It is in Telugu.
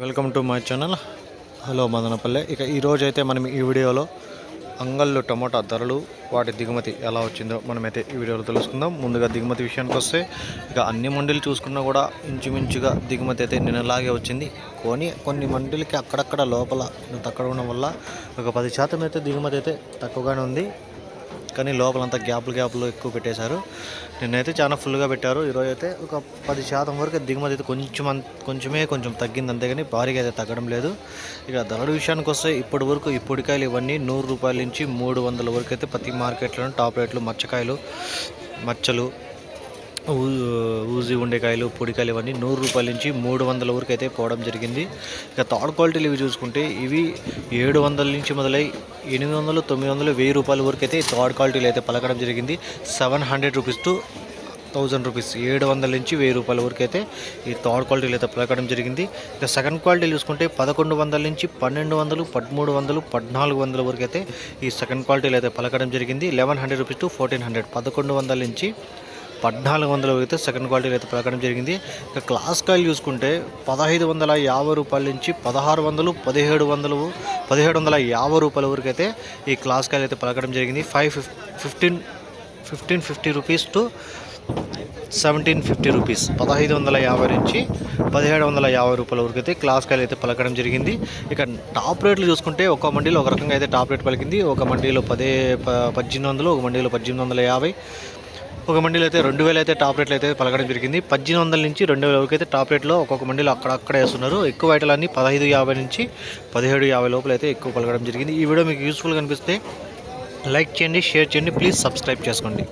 Welcome to my channel. Hello Madanapalle. ఇక ఈరోజు అయితే మనం ఈ వీడియోలో అంగళ్ళు టమోటా ధరలు వాటి దిగుమతి ఎలా వచ్చిందో మనమైతే ఈ వీడియోలో తెలుసుకుందాం. ముందుగా దిగుమతి విషయానికి వస్తే ఇక అన్ని మండీలు చూసుకున్నా కూడా ఇంచుమించుగా దిగుమతి అయితే నిన్నలాగే వచ్చింది. కొని కొన్ని మండీలకి అక్కడక్కడ లోపల తక్కువ ఉండడం వల్ల ఒక పది శాతం అయితే దిగుమతి అయితే తక్కువగానే ఉంది. కానీ లోపలంతా గ్యాప్లు గ్యాప్లు ఎక్కువ పెట్టేశారు. నిన్నైతే చాలా ఫుల్గా పెట్టారు. ఈరోజు అయితే ఒక పది శాతం వరకు దిగుమతి అయితే కొంచెం కొంచెమే కొంచెం తగ్గింది. అంతేగాని భారీగా అయితే తగ్గడం లేదు. ఇక ధరల విషయానికి వస్తే ఇప్పటి వరకు ఈ పొడికాయలు ఇవన్నీ నూరు రూపాయల నుంచి మూడు వందల వరకు అయితే ప్రతి మార్కెట్లో టాప్ రేట్లు మచ్చకాయలు మచ్చలు ఊజీ ఉండేకాయలు పొడికాయలు ఇవన్నీ నూరు రూపాయల నుంచి మూడు వందల వరకు అయితే పోవడం జరిగింది. ఇక థర్డ్ క్వాలిటీలు ఇవి చూసుకుంటే ఇవి ఏడు వందల నుంచి మొదలై ఎనిమిది వందలు తొమ్మిది వందలు వెయ్యి రూపాయల వరకు అయితే థర్డ్ క్వాలిటీలు అయితే పలకడం జరిగింది. Seven hundred rupees to thousand rupees ఏడు వందల నుంచి వెయ్యి రూపాయల వరకు అయితే ఈ థర్డ్ క్వాలిటీలు అయితే పలకడం జరిగింది. ఇక సెకండ్ క్వాలిటీ చూసుకుంటే పదకొండు వందల నుంచి పన్నెండు వందలు పదమూడు వందలు పద్నాలుగు వందల వరకు అయితే ఈ సెకండ్ క్వాలిటీలు అయితే పలకడం జరిగింది. Eleven hundred rupees to fourteen hundred పదకొండు వందల నుంచి పద్నాలుగు వందలు అయితే సెకండ్ క్వాలిటీలో అయితే పలకడం జరిగింది. ఇక క్లాస్ కాయలు చూసుకుంటే పదహైదు వందల యాభై రూపాయల నుంచి పదహారు వందలు పదిహేడు వందలు పదిహేడు వందల యాభై రూపాయల వరకు అయితే ఈ క్లాస్ కాయలు అయితే పలకడం జరిగింది. Five fif fifteen fifteen fifty rupees to seventeen fifty rupees. పదహైదు వందల యాభై నుంచి పదిహేడు వందల యాభై రూపాయల వరకు అయితే క్లాస్ కాయలు అయితే పలకడం జరిగింది. ఇక టాప్ రేట్లు చూసుకుంటే ఒక మండీలో ఒక రకంగా అయితే టాప్ రేట్ పలికింది. ఒక మండీలో పదే ప- పద్దెనిమిది వందలు ఒక మండీలో పద్దెనిమిది వందల యాభై ఒక మండీలో అయితే రెండు వేలు అయితే టాప్ రేట్లు అయితే పలకడం జరిగింది. పద్దెనిమిది వందల నుంచి రెండు వేల వరకు అయితే టాప్ రేట్లో ఒక్కొక్క మండీలో అక్కడక్కడ వేస్తున్నారు. ఎక్కువ ఐటలన్నీ పదహైదు యాభై నుంచి పదిహేడు యాభై లోపల అయితే ఎక్కువ పలకడం జరిగింది. ఈ వీడియో మీకు యూస్ఫుల్ కనిపిస్తే లైక్ చేయండి షేర్ చేయండి. ప్లీజ్ సబ్స్క్రైబ్ చేసుకోండి.